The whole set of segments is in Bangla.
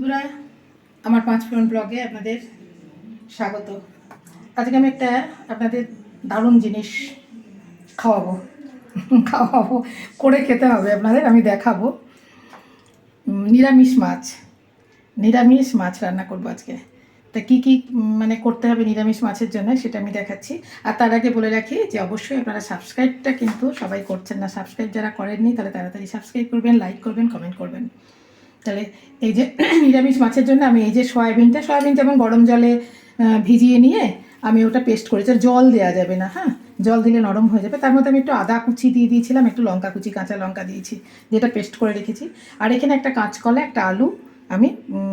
বন্ধুরা, আমার পাঁচ ফোন ব্লগে আপনাদের স্বাগত। আজকে আমি একটা আপনাদের দারুণ জিনিস খাওয়াবো। খাওয়াবো, করে খেতে হবে আপনাদের, আমি দেখাবো। নিরামিষ মাছ। নিরামিষ মাছ রান্না করব আজকে। তা কী কী মানে করতে হবে নিরামিষ মাছের জন্য সেটা আমি দেখাচ্ছি। আর তার আগে বলে রাখি যে অবশ্যই আপনারা সাবস্ক্রাইবটা কিন্তু সবাই করছেন না। সাবস্ক্রাইব যারা করেননি তাহলে তাড়াতাড়ি সাবস্ক্রাইব করবেন লাইক করবেন কমেন্ট করবেন। তাহলে এই যে নিরামিষ মাছের জন্য আমি এই যে সয়াবিনটা, সয়াবিন যেমন গরম জলে ভিজিয়ে নিয়ে আমি ওটা পেস্ট করেছি। জল দেওয়া যাবে না হ্যাঁ? জল দিলে নরম হয়ে যাবে। তার মধ্যে আমি একটু আদা কুচি দিয়ে দিয়েছিলাম, একটু লঙ্কা কুচি, কাঁচা লঙ্কা দিয়েছি, যেটা পেস্ট করে রেখেছি। আর এখানে একটা কাঁচকলা, একটা আলু আমি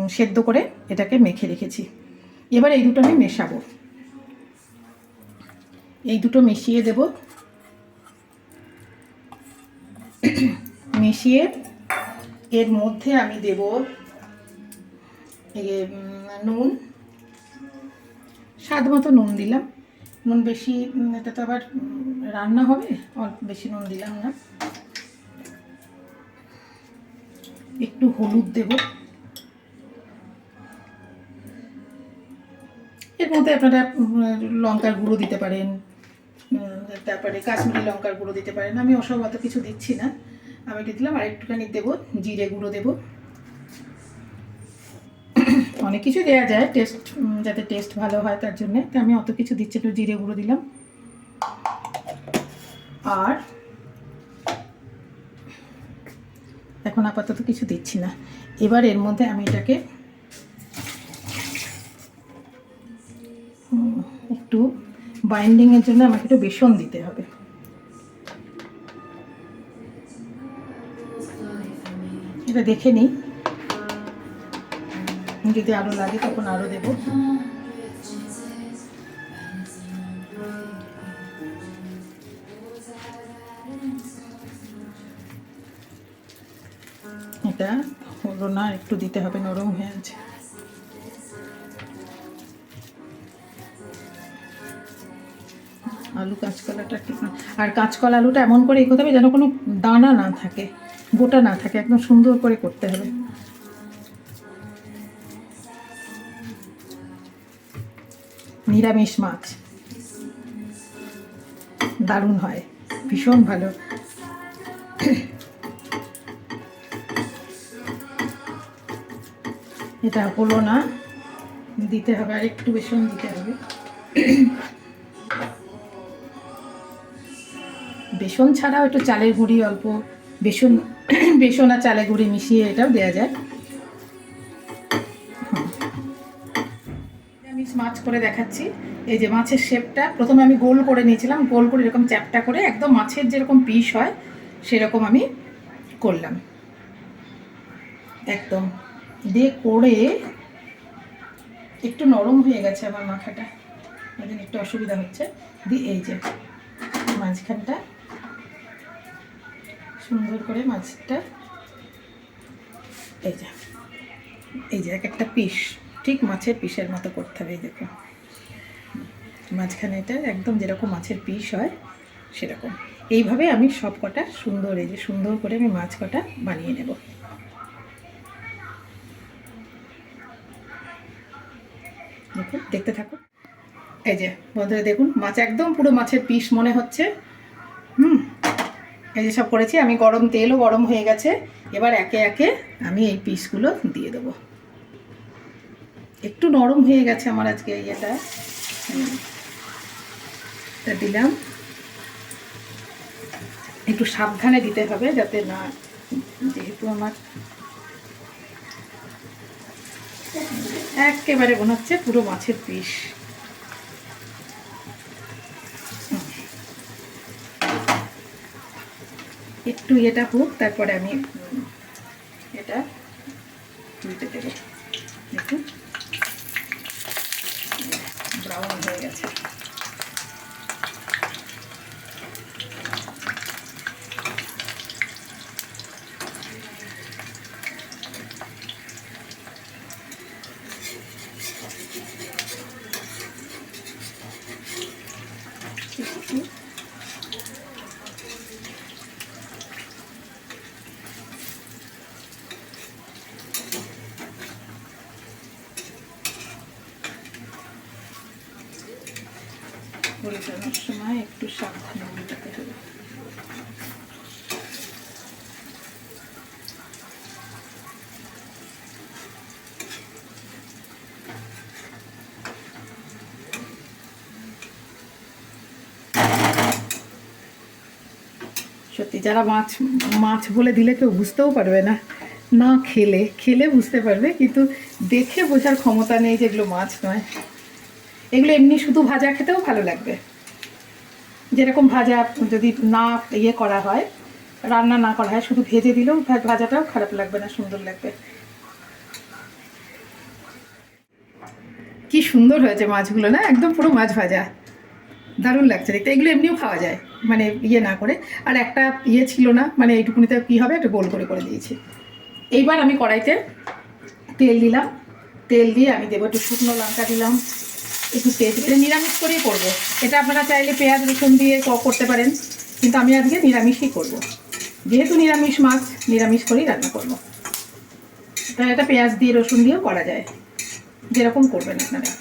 সেদ্ধ করে এটাকে মেখে রেখেছি। এবার এই দুটো আমি মেশাবো। এই দুটো মিশিয়ে দেব। মিশিয়ে এর মধ্যে আমি দেব নুন। স্বাদ মতো নুন দিলাম। নুন বেশি এটা তো আবার রান্না হবে, অল্প বেশি নুন দিলাম না। একটু হলুদ দেব। এর মধ্যে আপনারা লঙ্কার গুঁড়ো দিতে পারেন। তারপরে কাশ্মীরি লঙ্কার গুঁড়ো দিতে পারেন। আমি ওসব অত কিছু দিচ্ছি না। আমি দিয়ে দিলাম, আর একটুখানি দেবো, জিরে গুঁড়ো দেবো। অনেক কিছু দেওয়া যায়, টেস্ট যাতে টেস্ট ভালো হয় তার জন্যে। তো আমি অত কিছু দিচ্ছি একটু জিরে গুঁড়ো দিলাম। আর এখন আপাতত কিছু দিচ্ছি না। এবার এর মধ্যে আমি এটাকে একটু বাইন্ডিংয়ের জন্য আমাকে একটু বেসন দিতে হবে। এটা দেখে নিই। যদি আরও লাগে, তখন আরও দেবো। এটা হলো না, একটু দিতে হবে, নরম হয়ে আছে। আলু, কাঁচকলাটা ঠিক না। আর কাঁচকলা আলুটা এমন করে এগোতে হবে যেন কোনো দানা না থাকে। গোটা না থাকে, একদম সুন্দর করে করতে হবে। নিরামিষ মাছ। দারুণ হয়, ভীষণ ভালো। এটা হলো না, দিতে হবে, আর একটু বেসন দিতে হবে। বেসন ছাড়াও একটু চালের গুঁড়ি অল্প বেসন বেসন আর চালে গুঁড়ি মিশিয়ে এটাও দেওয়া যায়। আমি মাছ করে দেখাচ্ছি। এই যে মাছের শেপটা প্রথমে আমি গোল করে নিয়েছিলাম, গোল করে এরকম চ্যাপটা করে একদম মাছের যেরকম পিস হয়, সেরকম আমি করলাম। একদম। দিয়ে করে একটু নরম হয়ে গেছে আমার জন্য একটু অসুবিধা হচ্ছে। দিয়ে এই যে মাঝখানটা সুন্দর করে মাছটা এই যে এই যে এক একটা পিস, ঠিক মাছের পিসের মতো করতে হবে এই দেখো মাঝখানে এটা একদম যেরকম মাছের পিস হয়, সেরকম। এইভাবে আমি সব কটা সুন্দর, এই যে সুন্দর করে আমি মাছ কটা বানিয়ে নেব। দেখতে থাকুন। এই যে, বন্ধুরা দেখুন, মাছ একদম পুরো মাছের পিস মনে হচ্ছে। হুম এই যে সব করেছি, আমি গরম তেলও গরম হয়ে গেছে। এবার একে একে আমি এই পিসগুলো দিয়ে দেবো। একটু নরম হয়ে গেছে আমার আজকে ইয়েটা। এটা দিলাম। একটু সাবধানে দিতে হবে যাতে না, যেহেতু আমার একেবারে মনে হচ্ছে পুরো মাছের পিস। একটু ইয়েটা হোক তারপরে আমি উম, এটা তুলতে দেবো দেখুন ব্রাউন হয়ে গেছে একটু সময় একটু সাবধানে হবে। সত্যি, যারা মাছ মাছ বলে দিলে কেউ বুঝতেও পারবে না। না খেলে খেলে বুঝতে পারবে, কিন্তু দেখে বোঝার ক্ষমতা নেই যেগুলো মাছ নয়। এগুলো এমনি শুধু ভাজা খেতেও ভালো লাগবে। যেরকম ভাজা যদি না ইয়ে করা হয়, রান্না না করা হয়, শুধু ভেজে দিলেও ভাজাটাও খারাপ লাগবে না, সুন্দর লাগবে। কি সুন্দর হয়েছে মাছগুলো না, একদম পুরো মাছ ভাজা। দারুণ লাগছে দেখতে, এগুলো এমনিও খাওয়া যায় মানে ইয়ে না করে। আর একটা ইয়ে ছিল না মানে এইটুকুনিতে কী হবে একটা গোল করে করে দিয়েছি। এইবার আমি কড়াইতে তেল দিলাম। তেল দিয়ে আমি দেবো একটু শুকনো লঙ্কা দিলাম। একটু তেজ এটা নিরামিষ করেই করব। এটা আপনারা চাইলে পেঁয়াজ, রসুন দিয়ে ক- করতে পারেন। কিন্তু আমি আজকে নিরামিষই করব। যেহেতু নিরামিষ মাছ, নিরামিষ করেই রান্না করব। তা এটা পেঁয়াজ দিয়ে, রসুন দিয়েও করা যায়। যেরকম করবেন আপনারা।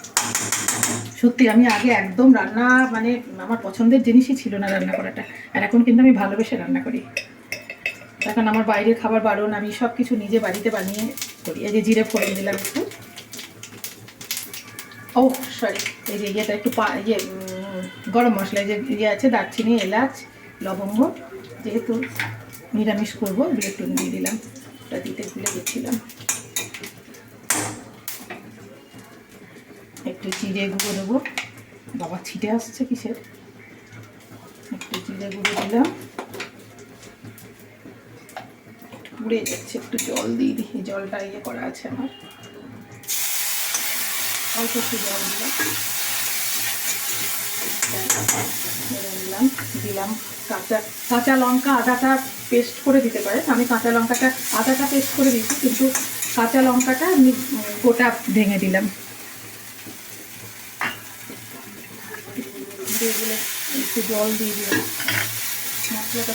সত্যি, আমি আগে একদম রান্না মানে আমার পছন্দের জিনিসই ছিল না রান্না করাটা। আর এখন কিন্তু আমি ভালোবেসে রান্না করি। এখন আমার বাইরের খাবার বারণ, আমি সব কিছু নিজে বাড়িতে বানিয়ে করি। এই যে জিরে ফোড়ন দিলাম একটু। ও সরি এই যে ইয়েটা একটু পা ইয়ে গরম মশলা যে ইয়ে আছে, দারচিনি, এলাচ, লবঙ্গ, যেহেতু নিরামিষ করব দিয়ে একটু দিয়ে দিলাম, ওটা দিতে ভুলে গেছিলাম। একটু জিরে গুঁড়ো দেবো। বাবা ছিটে আসছে কিসের? একটু জিরে গুঁড়ো দিলাম। পুড়ে যাচ্ছে, একটু জল দিয়ে দিই জলটা ইয়ে করা আছে আমার। অল্প একটু জল দিলাম নিলাম দিলাম। কাঁচা কাঁচা লঙ্কা আদাটা পেস্ট করে দিতে পারেন। আমি কাঁচা লঙ্কাটা, আদাটা পেস্ট করে দিয়েছি, কিন্তু কাঁচা লঙ্কাটা আমি গোটা ভেঙে দিলাম। দিয়ে দিলে একটু জল দিয়ে দিলাম। মশলাটা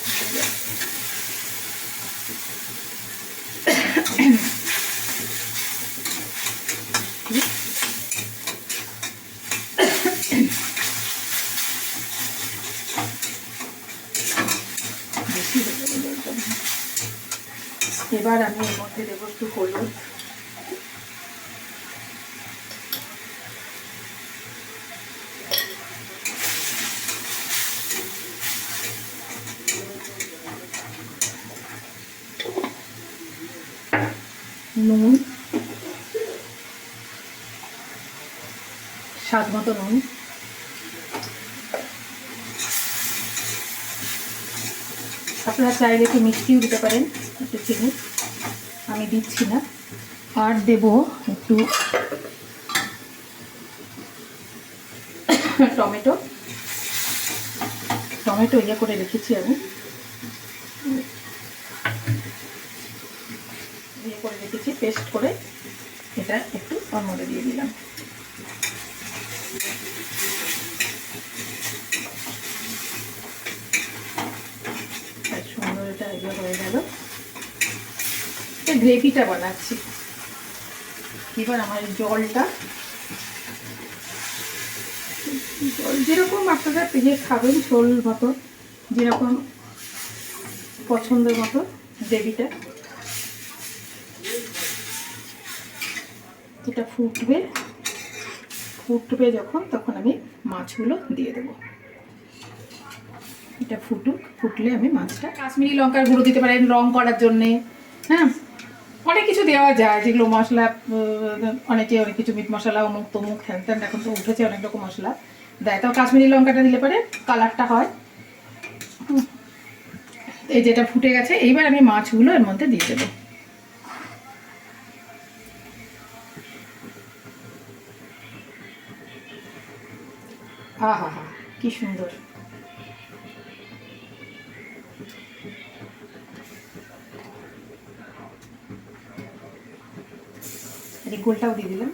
বেশি হয়ে যাবে। এবার আমি এর মধ্যে দেবো একটু হলুদ নুন স্বাদ মতো নুন আপনারা চাইলে একটু মিষ্টিও দিতে পারেন, একটু চিনি। আমি দিচ্ছি না। আর দেব একটু টমেটো। টমেটো ইয়ে করে রেখেছি আমি। ইয়ে করে রেখেছি, পেস্ট করে। এটা একটু ওর মধ্যে দিয়ে দিলাম আর ইয়ে হয়ে গেল। গ্রেভিটা বানাচ্ছি। এবার আমার জলটা। জল যেরকম আপনারা ইয়ে খাবেন ঝোল মতো, যেরকম পছন্দের মতো গ্রেভিটা। এটা ফুটবে ফুটবে যখন, তখন আমি মাছগুলো দিয়ে দেবো। এটা ফুটুক, ফুটলে আমি মাছটা কাশ্মীরি লঙ্কার গুঁড়ো দিতে পারেন, রং করার জন্যে হ্যাঁ? অনেক কিছু দেওয়া যায়, যেগুলো মশলা অনেকে অনেক কিছু মিট মশলা, অমুক তমুক, হ্যান ত্যান, এখন তো উঠেছে অনেক রকম মশলা দেয়। তাও কাশ্মীরি লঙ্কাটা দিলে পরে, কালারটা হয়। এই যেটা ফুটে গেছে, এইবার আমি মাছগুলো এর মধ্যে দিয়ে দেবো। হা হা কি সুন্দর। এই গোলটাও দিয়ে দিলাম।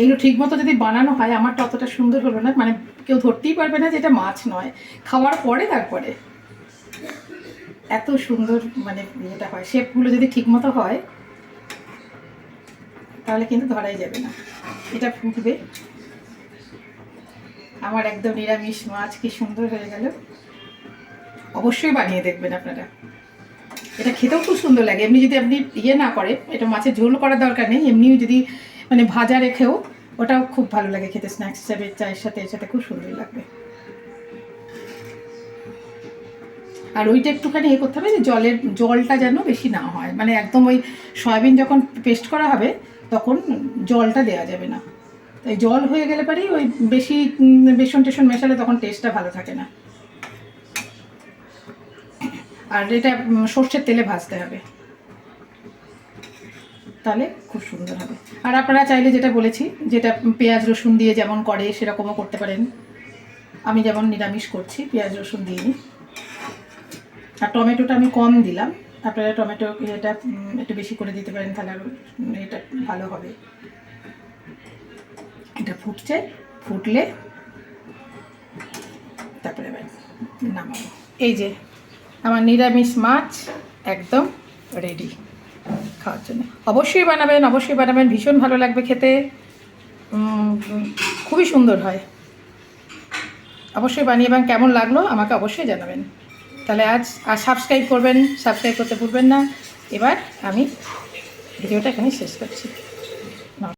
এগুলো ঠিক মতো যদি বানানো হয়, আমারটা অতটা সুন্দর হলো না। মানে কেউ ধরতেই পারবে না যে এটা মাছ নয়। খাওয়ার পরে তারপরে। এত সুন্দর মানে ইয়েটা হয়। শেপগুলো যদি ঠিক মতো হয়, তাহলে কিন্তু ধরাই যাবে না। এটা ফুটবে। আমার একদম নিরামিষ মাছ, কি সুন্দর হয়ে গেল। অবশ্যই বানিয়ে দেখবেন আপনারা। এটা খেতেও খুব সুন্দর লাগে। এমনি যদি আপনি ইয়ে না করে এটা মাছের ঝোল করার দরকার নেই এমনিও যদি মানে ভাজা রেখেও, ওটাও খুব ভালো লাগে খেতে। স্ন্যাক্স হিসাবে চায়ের সাথে, এর সাথে খুব সুন্দর লাগবে। আর ওইটা একটুখানি এ করতে হবে যে জলের, জলটা যেন বেশি না হয়। মানে একদম ওই সয়াবিন যখন পেস্ট করা হবে, তখন জলটা দেওয়া যাবে না। তাই জল হয়ে গেলে পরেই ওই বেশি বেসন টেসন মেশালে তখন টেস্টটা ভালো থাকে না। আর এটা সর্ষের তেলে ভাজতে হবে। তাহলে খুব সুন্দর হবে। আর আপনারা চাইলে যেটা বলেছি, যেটা পেঁয়াজ রসুন দিয়ে যেমন করে, সেরকমও করতে পারেন। আমি যেমন নিরামিষ করছি, পেঁয়াজ রসুন দিয়ে আর টমেটোটা আমি কম দিলাম। আপনারা টমেটো এটা একটু বেশি করে দিতে পারেন, তাহলে আরও এটা ভালো হবে। এটা ফুটছে, ফুটলে তারপরে নামাবো। এই যে আমার নিরামিষ মাছ একদম রেডি খাওয়ার জন্য। অবশ্যই বানাবেন অবশ্যই বানাবেন, ভীষণ ভালো লাগবে খেতে। খুবই সুন্দর হয়। অবশ্যই বানিয়ে এবং কেমন লাগল আমাকে অবশ্যই জানাবেন। তাহলে আজ আর সাবস্ক্রাইব করবেন সাবস্ক্রাইব করতে ভুলবেন না। এবার আমি ভিডিওটা এখানে শেষ করছি।